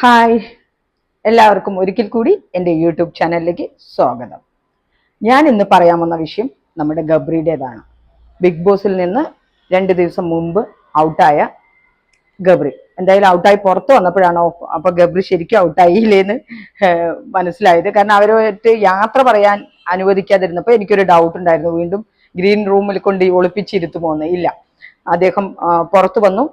Hi. എല്ലാവർക്കും ഒരിക്കൽ കൂടി എന്റെ യൂട്യൂബ് ചാനലിലേക്ക് സ്വാഗതം. ഞാൻ ഇന്ന് പറയാൻ വന്ന വിഷയം നമ്മുടെ ഗബ്രിയുടേതാണ്. ബിഗ് ബോസിൽ നിന്ന് രണ്ട് ദിവസം മുമ്പ് ഔട്ടായ ഗബ്രി. എന്തായാലും ഔട്ടായി പുറത്ത് വന്നപ്പോഴാണോ അപ്പോൾ ഗബ്രി ശരിക്കും ഔട്ടായില്ലേന്ന് മനസ്സിലായത്. കാരണം അവരുമായിട്ട് യാത്ര പറയാൻ അനുവദിക്കാതിരുന്നപ്പോൾ എനിക്കൊരു ഡൗട്ട് ഉണ്ടായിരുന്നു. വീണ്ടും ഗ്രീൻ റൂമിൽ കൊണ്ട് ഈ ഒളിപ്പിച്ചിരുത്തുമോ എന്ന് ഇല്ല. അദ്ദേഹം പുറത്ത് വന്നു.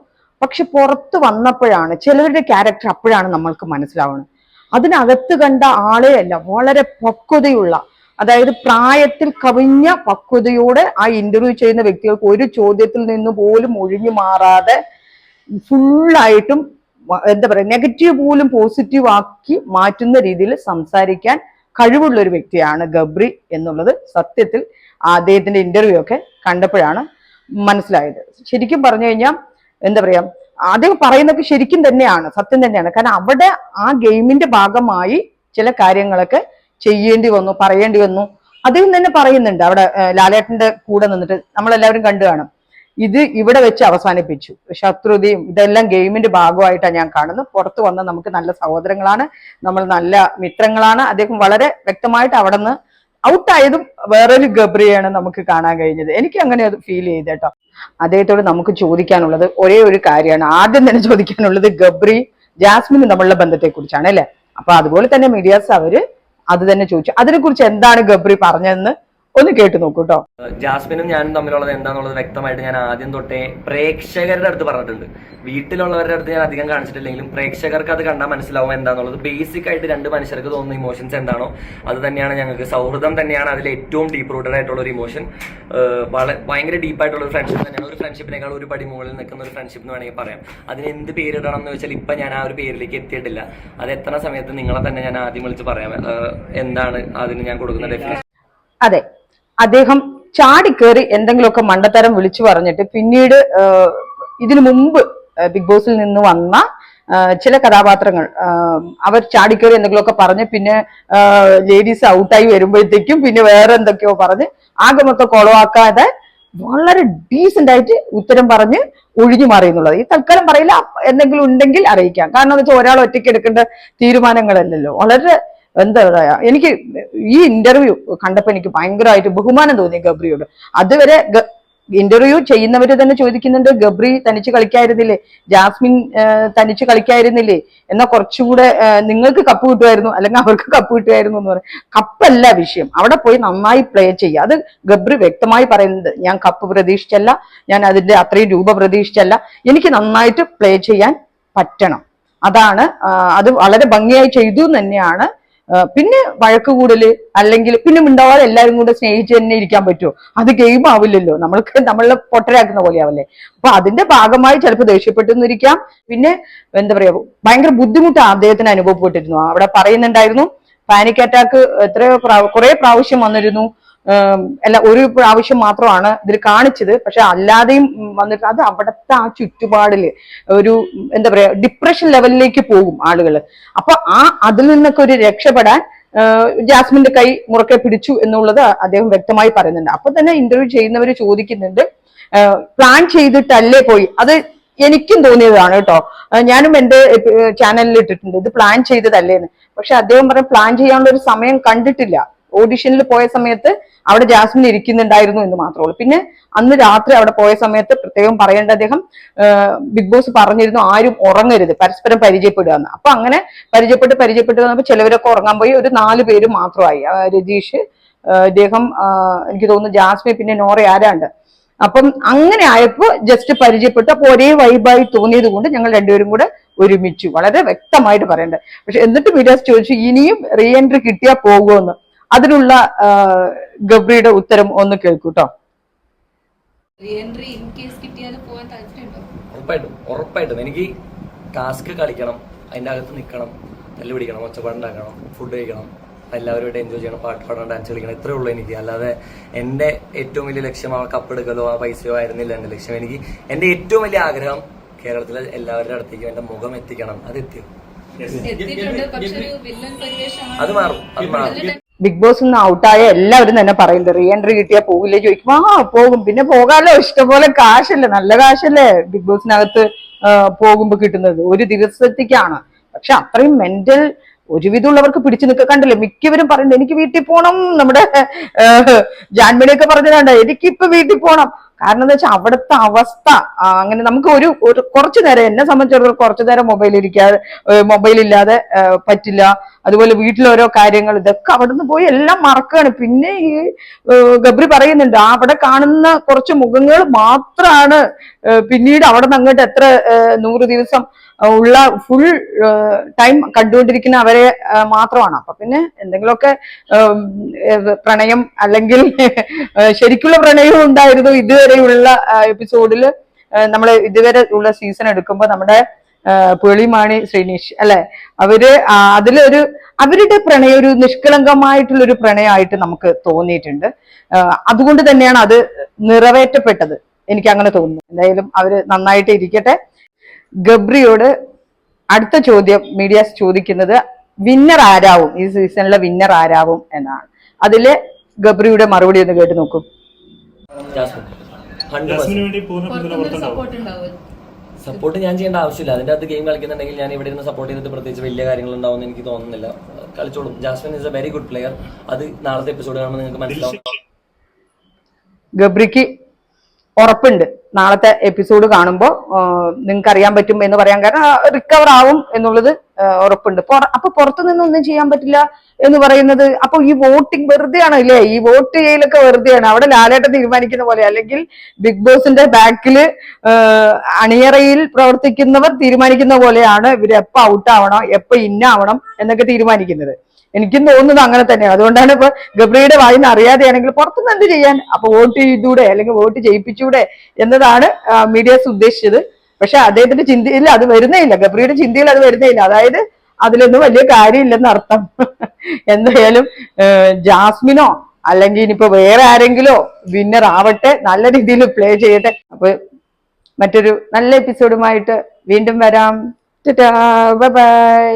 പക്ഷെ പുറത്ത് വന്നപ്പോഴാണ് ചിലരുടെ ക്യാരക്ടർ അപ്പോഴാണ് നമ്മൾക്ക് മനസ്സിലാവുന്നത്. അതിനകത്ത് കണ്ട ആളെ അല്ല വളരെ പക്വതയുള്ള അതായത് പ്രായത്തിൽ കവിഞ്ഞ പക്വതയോടെ ആ ഇന്റർവ്യൂ ചെയ്യുന്ന വ്യക്തികൾക്ക് ഒരു ചോദ്യത്തിൽ നിന്ന് പോലും ഒഴിഞ്ഞു മാറാതെ ഫുള്ളായിട്ടും എന്താ പറയുക നെഗറ്റീവ് പോലും പോസിറ്റീവ് ആക്കി മാറ്റുന്ന രീതിയിൽ സംസാരിക്കാൻ കഴിവുള്ള ഒരു വ്യക്തിയാണ് ഗബ്രി എന്നുള്ളത് സത്യത്തിൽ അദ്ദേഹത്തിന്റെ ഇന്റർവ്യൂ ഒക്കെ കണ്ടപ്പോഴാണ് മനസ്സിലായത്. ശരിക്കും പറഞ്ഞു കഴിഞ്ഞാൽ എന്താ പറയാ അദ്ദേഹം പറയുന്നൊക്കെ ശരിക്കും തന്നെയാണ് സത്യം തന്നെയാണ്. കാരണം അവിടെ ആ ഗെയിമിന്റെ ഭാഗമായി ചില കാര്യങ്ങളൊക്കെ ചെയ്യേണ്ടി വന്നു പറയേണ്ടി വന്നു. അദ്ദേഹം തന്നെ പറയുന്നുണ്ട് അവിടെ ലാലേട്ടന്റെ കൂടെ നിന്നിട്ട് നമ്മളെല്ലാവരും കണ്ടു കാണും. ഇത് ഇവിടെ വെച്ച് അവസാനിപ്പിച്ചു. ശത്രുതയും ഇതെല്ലാം ഗെയിമിന്റെ ഭാഗമായിട്ടാണ് ഞാൻ കാണുന്നത്. പുറത്തു വന്ന നമുക്ക് നല്ല സഹോദരങ്ങളാണ് നമ്മൾ നല്ല മിത്രങ്ങളാണ്. അദ്ദേഹം വളരെ വ്യക്തമായിട്ട് അവിടെ നിന്ന് ഔട്ടായതും വേറൊരു ഗബ്രിയാണ് നമുക്ക് കാണാൻ കഴിഞ്ഞത്. എനിക്ക് അങ്ങനെ അത് ഫീൽ ചെയ്ത് കേട്ടോ. അദ്ദേഹത്തോട് നമുക്ക് ചോദിക്കാനുള്ളത് ഒരേ ഒരു കാര്യമാണ്. ആദ്യം തന്നെ ചോദിക്കാനുള്ളത് ഗബ്രി ജാസ്മിനും തമ്മിലുള്ള ബന്ധത്തെ കുറിച്ചാണ് അല്ലെ? അപ്പൊ അതുപോലെ തന്നെ മീഡിയാസ് അവർ അത് തന്നെ ചോദിച്ചു. അതിനെ കുറിച്ച് എന്താണ് ഗബ്രി പറഞ്ഞതെന്ന് ഒന്ന് കേട്ടു നോക്കൂ കേട്ടോ ജാസ്മിനും ഞാനും തമ്മിലുള്ളത് എന്താണെന്നുള്ളത് വ്യക്തമായിട്ട് ഞാൻ ആദ്യം തൊട്ടേ പ്രേക്ഷകരുടെ അടുത്ത് പറഞ്ഞിട്ടുണ്ട്. വീട്ടിലുള്ളവരുടെ അടുത്ത് ഞാൻ അധികം കാണിച്ചിട്ടില്ലെങ്കിലും പ്രേക്ഷകർക്ക് അത് കണ്ടാൽ മനസ്സിലാവും എന്താണെന്നുള്ളത് ബേസിക് ആയിട്ട് രണ്ട് മനുഷ്യർക്ക് തോന്നുന്ന ഇമോഷൻസ് എന്താണോ അത് തന്നെയാണ് ഞങ്ങൾക്ക് സൗഹൃദം തന്നെയാണ് അതിൽ ഏറ്റവും ഡീപ്പ് റൂട്ടഡ് ആയിട്ടുള്ള ഒരു ഇമോഷൻ വളരെ ഭയങ്കര ഡീപ്പ് ആയിട്ടുള്ള ഒരു ഫ്രണ്ട്ഷിപ്പ് തന്നെയാണ്. ഒരു ഫ്രണ്ട്ഷിപ്പിനേക്കാൾ ഒരു പടി മുകളിൽ നിൽക്കുന്ന ഒരു ഫ്രണ്ട്ഷിപ്പ് എന്ന് വേണമെങ്കിൽ പറയാം. അതിന് എന്ത് പേരിടണം എന്ന് വെച്ചാൽ ഇപ്പം ഞാൻ ആ ഒരു പേരിലേക്ക് എത്തിയിട്ടില്ല. അത് എത്ര സമയത്ത് നിങ്ങളെ തന്നെ ഞാൻ ആദ്യം വിളിച്ച് പറയാം. എന്താണ് അതിന് ഞാൻ കൊടുക്കുന്ന ഡെഫിനേഷൻ അതെ. അദ്ദേഹം ചാടിക്കേറി എന്തെങ്കിലുമൊക്കെ മണ്ടത്തരം വിളിച്ചു പറഞ്ഞിട്ട് പിന്നീട് ഇതിനു മുമ്പ് ബിഗ് ബോസിൽ നിന്ന് വന്ന ചില കഥാപാത്രങ്ങൾ അവർ ചാടിക്കേറി എന്തെങ്കിലുമൊക്കെ പറഞ്ഞ് പിന്നെ ലേഡീസ് ഔട്ടായി വരുമ്പോഴത്തേക്കും പിന്നെ വേറെ എന്തൊക്കെയോ പറഞ്ഞ് ആകെ മൊത്തം കൊളവാക്കാതെ വളരെ ഡീസെന്റ് ആയിട്ട് ഉത്തരം പറഞ്ഞ് ഒഴിഞ്ഞു മാറി എന്നുള്ളത്. ഈ തൽക്കാലം പറയില്ല. എന്തെങ്കിലും ഉണ്ടെങ്കിൽ അറിയിക്കാം. കാരണം എന്ന് വെച്ചാൽ ഒരാൾ ഒറ്റയ്ക്ക് എടുക്കേണ്ട തീരുമാനങ്ങളല്ലല്ലോ. വളരെ എന്താ പറയാ എനിക്ക് ഈ ഇന്റർവ്യൂ കണ്ടപ്പോ എനിക്ക് ഭയങ്കരമായിട്ട് ബഹുമാനം തോന്നി ഗബ്രിയോട്. അതുവരെ ഇന്റർവ്യൂ ചെയ്യുന്നവര് തന്നെ ചോദിക്കുന്നുണ്ട് ഗബ്രി തനിച്ച് കളിക്കായിരുന്നില്ലേ? ജാസ്മിൻ തനിച്ച് കളിക്കായിരുന്നില്ലേ? എന്നാ കുറച്ചുകൂടെ നിങ്ങൾക്ക് കപ്പ് കിട്ടുമായിരുന്നു അല്ലെങ്കിൽ അവർക്ക് കപ്പ് കിട്ടുമായിരുന്നു എന്ന് പറയും. കപ്പല്ല വിഷയം. അവിടെ പോയി നന്നായി പ്ലേ ചെയ്യുക. അത് ഗബ്രി വ്യക്തമായി പറയുന്നത് ഞാൻ കപ്പ് പ്രതീക്ഷിച്ചല്ല ഞാൻ അതിന്റെ അത്രയും രൂപ പ്രതീക്ഷിച്ചല്ല. എനിക്ക് നന്നായിട്ട് പ്ലേ ചെയ്യാൻ പറ്റണം. അതാണ് അത് വളരെ ഭംഗിയായി ചെയ്തു തന്നെയാണ് പിന്നെ വഴക്ക് കൂടൽ അല്ലെങ്കിൽ പിന്നെ മിണ്ടാവാതെ എല്ലാവരും കൂടെ സ്നേഹിച്ച് തന്നെ ഇരിക്കാൻ പറ്റുമോ അത് ഗെയിം ആവില്ലല്ലോ. നമ്മൾക്ക് നമ്മളെ പൊട്ടരാക്കുന്ന പോലെയാവല്ലേ. അപ്പൊ അതിന്റെ ഭാഗമായി ചിലപ്പോൾ ദേഷ്യപ്പെട്ടെന്നിരിക്കാം പിന്നെ എന്താ പറയാ ഭയങ്കര ബുദ്ധിമുട്ട് അദ്ദേഹത്തിന് അനുഭവപ്പെട്ടിരുന്നു അവിടെ പറയുന്നുണ്ടായിരുന്നു പാനിക് അറ്റാക്ക് എത്രയോ കുറെ പ്രാവശ്യം വന്നിരുന്നു. അല്ല ഒരു പ്രാവശ്യം മാത്രമാണ് ഇതിൽ കാണിച്ചത്. പക്ഷെ അല്ലാതെയും വന്നിട്ട് അത് അവിടുത്തെ ആ ചുറ്റുപാടിൽ ഒരു എന്താ പറയാ ഡിപ്രഷൻ ലെവലിലേക്ക് പോകും ആളുകൾ അപ്പൊ ആ അതിൽ നിന്നൊക്കെ ഒരു രക്ഷപ്പെടാൻ ജാസ്മിന്റെ കൈ മുറക്കെ പിടിച്ചു എന്നുള്ളത് അദ്ദേഹം വ്യക്തമായി പറയുന്നുണ്ട്. അപ്പൊ തന്നെ ഇന്റർവ്യൂ ചെയ്യുന്നവർ ചോദിക്കുന്നുണ്ട് പ്ലാൻ ചെയ്തിട്ടല്ലേ പോയി? അത് എനിക്കും തോന്നിയതാണ് കേട്ടോ. ഞാനും എന്റെ ചാനലിൽ ഇട്ടിട്ടുണ്ട്. ഇത് പ്ലാൻ ചെയ്തതല്ലേന്ന്. പക്ഷെ അദ്ദേഹം പറഞ്ഞ പ്ലാൻ ചെയ്യാനുള്ള ഒരു സമയം കണ്ടിട്ടില്ല. ഓഡിഷനിൽ പോയ സമയത്ത് അവിടെ ജാസ്മിൻ ഇരിക്കുന്നുണ്ടായിരുന്നു എന്ന് മാത്രമേ ഉള്ളൂ. പിന്നെ അന്ന് രാത്രി അവിടെ പോയ സമയത്ത് പ്രത്യേകം പറയേണ്ട അദ്ദേഹം ബിഗ് ബോസ് പറഞ്ഞിരുന്നു ആരും ഉറങ്ങരുത് പരസ്പരം പരിചയപ്പെടുക എന്ന്. അപ്പൊ അങ്ങനെ പരിചയപ്പെട്ട് പരിചയപ്പെട്ട് വന്നപ്പോൾ ചിലവരൊക്കെ ഉറങ്ങാൻ പോയി. ഒരു നാല് പേര് മാത്രമായി. രജീഷ് അദ്ദേഹം എനിക്ക് തോന്നുന്നു ജാസ്മി പിന്നെ നോറ ആരാണ്ട്. അപ്പം അങ്ങനെ ആയപ്പോ ജസ്റ്റ് പരിചയപ്പെട്ടു. അപ്പൊ ഒരേ വൈബായി തോന്നിയത് കൊണ്ട് ഞങ്ങൾ രണ്ടുപേരും കൂടെ ഒരുമിച്ചു. വളരെ വ്യക്തമായിട്ട് പറയേണ്ടത്. പക്ഷെ എന്നിട്ട് വിരാസ് ചോദിച്ചു ഇനിയും റീ എൻട്രി കിട്ടിയാൽ പോകുമെന്ന് അതിനുള്ള ഗബ്രിയുടെ ഉത്തരം ഒന്ന് കേൾക്കൂട്ടോ. റീ എൻട്രി ഇൻ കേസ് കിട്ടിയാൽ പോകാൻ താല്പര്യമുണ്ടോ? ഉറപ്പായിട്ടും ഉറപ്പായിട്ടും. എനിക്ക് ടാസ്ക് കളിക്കണം അതിന്റെ അകത്ത് നിൽക്കണം തല്ലു പിടിക്കണം ഒച്ചപ്പാടുണ്ടാക്കണം ഫുഡ് കഴിക്കണം എല്ലാവരുമായിട്ട് എൻജോയ് ചെയ്യണം പാട്ട് പാടണം ഡാൻസ് കളിക്കണം ഇത്രേ ഉള്ളൂ എനിക്ക്. അല്ലാതെ എന്റെ ഏറ്റവും വലിയ ലക്ഷ്യം ആ കപ്പെടുക്കലോ ആ പൈസയോ ആയിരുന്നില്ല എന്റെ ലക്ഷ്യം. എനിക്ക് എന്റെ ഏറ്റവും വലിയ ആഗ്രഹം കേരളത്തിലെ എല്ലാവരുടെ അടുത്തേക്കും എന്റെ മുഖം എത്തിക്കണം. അത് എത്തിയോ എത്തിയിട്ടുണ്ട്. പക്ഷെ ഒരു വില്ലൻ പരിവേഷമാണ്. അത് മാറും അത് മാറും. ബിഗ് ബോസ് ഒന്ന് ഔട്ടായ എല്ലാവരും തന്നെ പറയുന്നത് റീ എൻട്രി കിട്ടിയാൽ പോകില്ലേ ചോദിക്കും. ആ പോകും. പിന്നെ പോകാലോ ഇഷ്ടംപോലെ കാശല്ലേ നല്ല കാശല്ലേ ബിഗ് ബോസിനകത്ത് പോകുമ്പോൾ പോകുമ്പോ കിട്ടുന്നത്. ഒരു ദിവസത്തേക്കാണ്. പക്ഷെ അത്രയും മെന്റൽ ഒരുവിധമുള്ളവർക്ക് പിടിച്ചു നിൽക്കുക കണ്ടില്ലേ? മിക്കവരും പറയുന്നത് എനിക്ക് വീട്ടിൽ പോകണം നമ്മുടെ ജാൻമണിയൊക്കെ പറഞ്ഞതാണ് എനിക്കിപ്പോ വീട്ടിൽ പോണം. കാരണം എന്താ വെച്ചാൽ അവിടുത്തെ അവസ്ഥ അങ്ങനെ നമുക്ക് ഒരു ഒരു കുറച്ചു നേരം എന്നെ സംബന്ധിച്ചിടത്തോളം കുറച്ചു നേരം മൊബൈൽ ഇരിക്കാതെ മൊബൈൽ ഇല്ലാതെ പറ്റില്ല. അതുപോലെ വീട്ടിലോരോ കാര്യങ്ങൾ ഇതൊക്കെ അവിടുന്ന് പോയി എല്ലാം മറക്കുകയാണ് പിന്നെ ഈ ഗബ്രി പറയുന്നുണ്ട് അവിടെ കാണുന്ന കുറച്ച് മുഖങ്ങൾ മാത്രമാണ് പിന്നീട് അവിടെ നിന്ന് അങ്ങോട്ട് എത്ര നൂറ് ദിവസം ഉള്ള ഫുൾ ടൈം കണ്ടുകൊണ്ടിരിക്കുന്ന അവരെ മാത്രമാണ്. അപ്പൊ പിന്നെ എന്തെങ്കിലുമൊക്കെ പ്രണയം അല്ലെങ്കിൽ ശരിക്കുള്ള പ്രണയവും ഉണ്ടായിരുന്നു ഇതുവരെയുള്ള എപ്പിസോഡിൽ നമ്മൾ ഇതുവരെ ഉള്ള സീസൺ എടുക്കുമ്പോൾ നമ്മുടെ പേളിമാണി ശ്രീനീഷ് അല്ലെ? അവർ അതിലൊരു അവരുടെ പ്രണയം ഒരു നിഷ്കളങ്കമായിട്ടുള്ള ഒരു പ്രണയമായിട്ട് നമുക്ക് തോന്നിയിട്ടുണ്ട്. അതുകൊണ്ട് തന്നെയാണ് അത് നിറവേറ്റപ്പെട്ടത്. എനിക്ക് അങ്ങനെ തോന്നുന്നു. എന്തായാലും അവർ നന്നായിട്ട് ഇരിക്കട്ടെ ഗബ്രിയോട് അടുത്ത ചോദ്യം മീഡിയാസ് ചോദിക്കുന്നത് വിന്നർ ആരാവും? ഈ സീസണിലെ വിന്നർ ആരാവും എന്നാണ്. അതിൽ ഗബ്രിയുടെ മറുപടി ഒന്ന് കേട്ട് നോക്കും. ജാസ്മിൻ. വേണ്ടി പൂർണ പിന്തുണ പുറത്തുനിന്നൊരു സപ്പോർട്ട് സപ്പോർട്ട് ഞാൻ ചെയ്യേണ്ട ആവശ്യമില്ല. അതിന്റെ അകത്ത് ഗെയിം കളിക്കുന്നുണ്ടെങ്കിൽ ഞാൻ ഇവിടെ ഇരുന്ന് സപ്പോർട്ട് ചെയ്തിട്ട് പ്രത്യേകിച്ച് വലിയ കാര്യങ്ങൾ ഉണ്ടാവും എനിക്ക് തോന്നുന്നില്ല. കളിച്ചോളും. Jasmine is a very good player അത് നാളത്തെ എപ്പിസോഡ് കാണുമ്പോൾ നിങ്ങൾക്ക് മനസ്സിലാവും. ഗബ്രിക്ക് ഉറപ്പുണ്ട്. നാളത്തെ എപ്പിസോഡ് കാണുമ്പോൾ നിങ്ങൾക്ക് അറിയാൻ പറ്റും എന്ന് പറയാൻ കാരണം റിക്കവർ ആവും എന്നുള്ളത് ഉറപ്പുണ്ട്. അപ്പൊ പുറത്തു നിന്നൊന്നും ചെയ്യാൻ പറ്റില്ല എന്ന് പറയുന്നത് അപ്പൊ ഈ വോട്ടിംഗ് വെറുതെയാണോ ഇല്ലേ ഈ വോട്ട് ചെയ്യലൊക്കെ വെറുതെയാണ്. അവിടെ ലാലേട്ട തീരുമാനിക്കുന്ന പോലെ അല്ലെങ്കിൽ ബിഗ് ബോസിന്റെ ബാക്കിൽ അണിയറയിൽ പ്രവർത്തിക്കുന്നവർ തീരുമാനിക്കുന്ന പോലെയാണ് ഇവർ എപ്പോ ഔട്ട് ആവണം എപ്പോ ഇന്നാവണം എന്നൊക്കെ തീരുമാനിക്കുന്നത്. എനിക്കും തോന്നുന്നത് അങ്ങനെ തന്നെയാണ് അതുകൊണ്ടാണ് ഇപ്പൊ ഗബ്രിയുടെ വായിന്ന് അറിയാതെയാണെങ്കിൽ പുറത്തുനിന്ന് എന്ത് ചെയ്യാൻ? അപ്പൊ വോട്ട് ചെയ്തൂടെ? അല്ലെങ്കിൽ വോട്ട് ചെയ്യിപ്പിച്ചൂടെ എന്നതാണ് മീഡിയസ് ഉദ്ദേശിച്ചത്. പക്ഷെ അദ്ദേഹത്തിന്റെ ചിന്തയിൽ അത് വരുന്നേ ഇല്ല ഗബ്രിയുടെ ചിന്തയിൽ അത് വരുന്നേ ഇല്ല അതായത് അതിലൊന്നും വലിയ കാര്യമില്ലെന്ന് അർത്ഥം. എന്തായാലും ജാസ്മിനോ അല്ലെങ്കിൽ ഇനിയിപ്പോ വേറെ ആരെങ്കിലോ വിന്നർ ആവട്ടെ നല്ല രീതിയിൽ പ്ലേ ചെയ്യട്ടെ. അപ്പൊ മറ്റൊരു നല്ല എപ്പിസോഡുമായിട്ട് വീണ്ടും വരാം. ബൈ